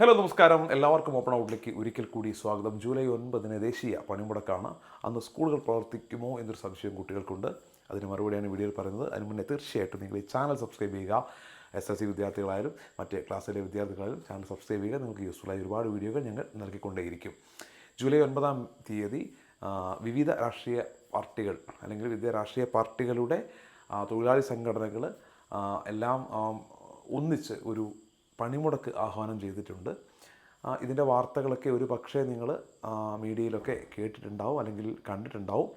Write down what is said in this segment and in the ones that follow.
Hello നമസ്കാരം. എല്ലാവർക്കും open ഔട്ടിലേക്ക് ഒരിക്കൽ കൂടി സ്വാഗതം. ജൂലൈ ഒൻപതിന് ദേശീയ പണിമുടക്കാണ്. അന്ന് സ്കൂളുകൾ പ്രവർത്തിക്കുമോ എന്നൊരു സംശയം കുട്ടികൾക്കുണ്ട്. അതിന് മറുപടിയാണ് വീഡിയോയിൽ പറയുന്നത്. അതിന് മുന്നേ തീർച്ചയായിട്ടും നിങ്ങൾ ഈ ചാനൽ സബ്സ്ക്രൈബ് ചെയ്യുക. എസ് എസ് സി വിദ്യാർത്ഥികളായാലും മറ്റ് ക്ലാസ്സിലെ വിദ്യാർത്ഥികളായാലും ചാനൽ സബ്സ്ക്രൈബ് ചെയ്യുക. നിങ്ങൾക്ക് യൂസ്ഫുള്ളായ ഒരുപാട് വീഡിയോകൾ ഞങ്ങൾ നൽകിക്കൊണ്ടേയിരിക്കും. ജൂലൈ ഒൻപതാം തീയതി വിവിധ രാഷ്ട്രീയ പാർട്ടികൾ അല്ലെങ്കിൽ വിവിധ രാഷ്ട്രീയ പാർട്ടികളുടെ തൊഴിലാളി സംഘടനകൾ എല്ലാം ഒന്നിച്ച് ഒരു പണിമുടക്ക് ആഹ്വാനം ചെയ്തിട്ടുണ്ട്. ഇതിന്റെ വാർത്തകളൊക്കെ ഒരു പക്ഷേ നിങ്ങൾ മീഡിയയിലൊക്കെ കേട്ടിട്ടുണ്ടാവും അല്ലെങ്കിൽ കണ്ടിട്ടുണ്ടാവും.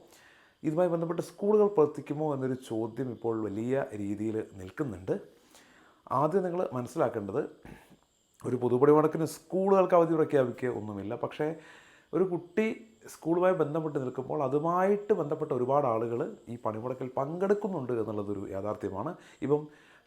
ഇതുമായി ബന്ധപ്പെട്ട് സ്കൂളുകൾ പ്രവർത്തിക്കുമോ എന്നൊരു ചോദ്യം ഇപ്പോൾ വലിയ രീതിയിൽ നിൽക്കുന്നുണ്ട്. ആദ്യം നിങ്ങൾ മനസ്സിലാക്കേണ്ടത് ഒരു പൊതുപണിമുടക്കിന് സ്കൂളുകൾക്ക് അവധി പ്രഖ്യാപിക്കുക ഒന്നുമില്ല. പക്ഷേ ഒരു കുട്ടി സ്കൂളുമായി ബന്ധപ്പെട്ട് നിൽക്കുമ്പോൾ അതുമായിട്ട് ബന്ധപ്പെട്ട ഒരുപാട് ആളുകൾ ഈ പണിമുടക്കിൽ പങ്കെടുക്കുന്നുണ്ട് എന്നുള്ളതൊരു യാഥാർത്ഥ്യമാണ്. ഇപ്പം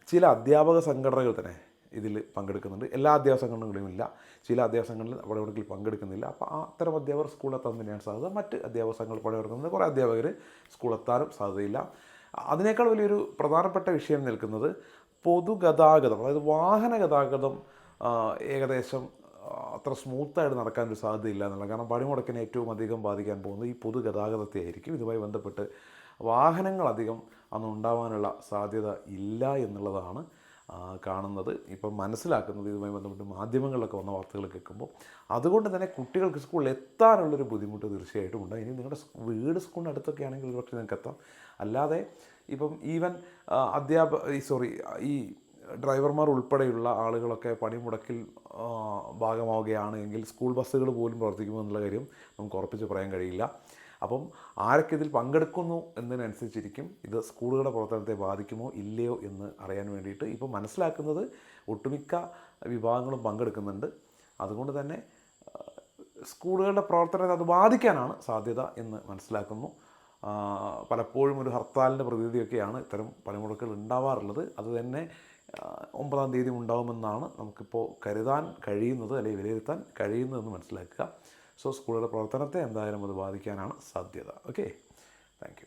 ചില അധ്യാപക സംഘടനകൾ തന്നെ ഇതിൽ പങ്കെടുക്കുന്നുണ്ട്. എല്ലാ സംഘടനകളും ഇല്ല. ചില അധ്യാപക സംഘടനകൾ പണിമുടക്കിൽ പങ്കെടുക്കുന്നില്ല അപ്പോൾ അത്തരം അധ്യാപകർ സ്കൂളെത്താൻ തന്നെയാണ് സാധ്യത. മറ്റ് അധ്യാപകങ്ങൾ സംഘങ്ങൾ പണിമുടക്കുന്നുണ്ട് കുറേ അധ്യാപകർ സ്കൂളെത്താനും സാധ്യതയില്ല. അതിനേക്കാൾ വലിയൊരു പ്രധാനപ്പെട്ട വിഷയം നിൽക്കുന്നത് പൊതുഗതാഗതം. അതായത് വാഹന ഗതാഗതം ഏകദേശം അത്ര സ്മൂത്തായിട്ട് നടക്കാൻ ഒരു സാധ്യതയില്ല എന്നുള്ളത്. കാരണം പണിമുടക്കിനെ ഏറ്റവും അധികം ബാധിക്കാൻ പോകുന്നത് ഈ പൊതുഗതാഗതത്തെ ആയിരിക്കും ഇതുമായി ബന്ധപ്പെട്ട് വാഹനങ്ങൾ അധികം അന്ന് ഉണ്ടാവാനുള്ള സാധ്യത ഇല്ല എന്നുള്ളതാണ് കാണുന്നത്. ഇപ്പം മനസ്സിലാക്കുന്നത് ഇതുമായി ബന്ധപ്പെട്ട് മാധ്യമങ്ങളിലൊക്കെ വന്ന വാർത്തകൾ കേൾക്കുമ്പോൾ അതുകൊണ്ട് തന്നെ കുട്ടികൾക്ക് സ്കൂളിൽ എത്താനുള്ളൊരു ബുദ്ധിമുട്ട് തീർച്ചയായിട്ടും ഉണ്ട്. ഇനി നിങ്ങളുടെ വീട് സ്കൂളിന് അടുത്തൊക്കെ ആണെങ്കിൽ ഒരുപക്ഷെ നിങ്ങൾക്ക് എത്താം. അല്ലാതെ ഇപ്പം ഈവൻ അധ്യാപ സോറി ഈ ഡ്രൈവർമാർ ഉൾപ്പെടെയുള്ള ആളുകളൊക്കെ പണിമുടക്കിൽ ഭാഗമാവുകയാണ് എങ്കിൽ സ്കൂൾ ബസ്സുകൾ പോലും പ്രവർത്തിക്കുമെന്നുള്ള കാര്യം നമുക്ക് ഉറപ്പിച്ച് പറയാൻ കഴിയില്ല. അപ്പം ആരൊക്കെ ഇതിൽ പങ്കെടുക്കുന്നു എന്നതിനനുസരിച്ചിരിക്കും. ഇത് സ്കൂളുകളുടെ പ്രവർത്തനത്തെ ബാധിക്കുമോ ഇല്ലയോ എന്ന് അറിയാൻ വേണ്ടിയിട്ട് ഇപ്പോൾ മനസ്സിലാക്കുന്നത് ഒട്ടുമിക്ക വിഭാഗങ്ങളും പങ്കെടുക്കുന്നുണ്ട്. അതുകൊണ്ട് തന്നെ സ്കൂളുകളുടെ പ്രവർത്തനത്തെ അത് ബാധിക്കാനാണ് സാധ്യത എന്ന് മനസ്സിലാക്കുന്നു. പലപ്പോഴും ഒരു ഹർത്താലിന്റെ പ്രതീതിയൊക്കെയാണ് ഇത്തരം പണിമുടക്കുകൾ ഉണ്ടാവാറുള്ളത്. അത് തന്നെ ഒമ്പതാം തീയതി ഉണ്ടാകുമെന്നാണ് നമുക്കിപ്പോൾ കരുതാൻ കഴിയുന്നത് അല്ലെങ്കിൽ വിലയിരുത്താൻ കഴിയുന്നതെന്ന് മനസ്സിലാക്കുക. സോ സ്കൂളുകളുടെ പ്രവർത്തനത്തെ എന്തായാലും അത് ബാധിക്കാനാണ് സാധ്യത. Okay thank